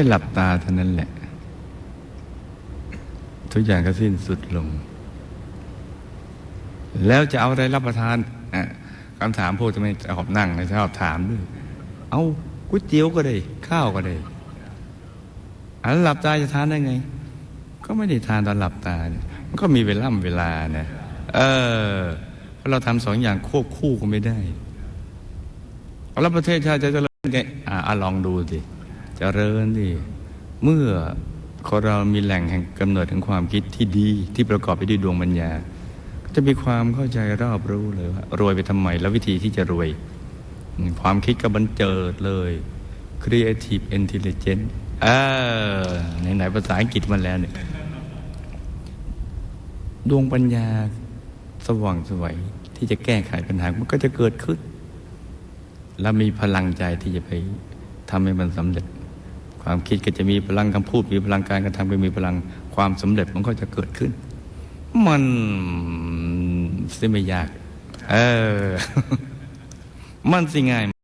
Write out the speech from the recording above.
ค่หลับตาเท่านั้นแหละ ทุกอย่างก็สิ้นสุดลง แล้วจะเอาอะไรรับประทานคำถามพวกจะไม่ชอบนั่งนะชอบถามด้วย เอาก๋วยเตี๋ยวก็ได้ ข้าวก็ได้ อันหลับตาจะทานได้ไง ก็ไม่ได้ทานตอนหลับตาเนี่ยมันก็มีเวลาเวลานะเออเพราะเราทำสองอย่างควบคู่กันไม่ได้แล้วประเทศชาติจะเจริญไงอ่าอะลองดูสิ เจริญดิเมื่อคนเรามีแหล่งแห่งกำเนิดแห่งความคิดที่ดีที่ประกอบไปด้วยดวงปัญญาก็จะมีความเข้าใจรอบรู้เลยว่ารวยไปทำไมแล้ววิธีที่จะรวย ความคิดก็บันเจิดเลย creative intelligence เออไหนๆภาษาอังกฤษมาแล้วเนี่ยดวงปัญญาสว่างไสวยที่จะแก้ไขปัญหา มันก็จะเกิดขึ้น และมีพลังใจที่จะไปทำให้มันสำเร็จ ความคิดก็จะมีพลังคำพูดมีพลังการกระทำก็มีพลังความสำเร็จมันก็จะเกิดขึ้น มันสิไม่ยาก เออ มันสิง่าย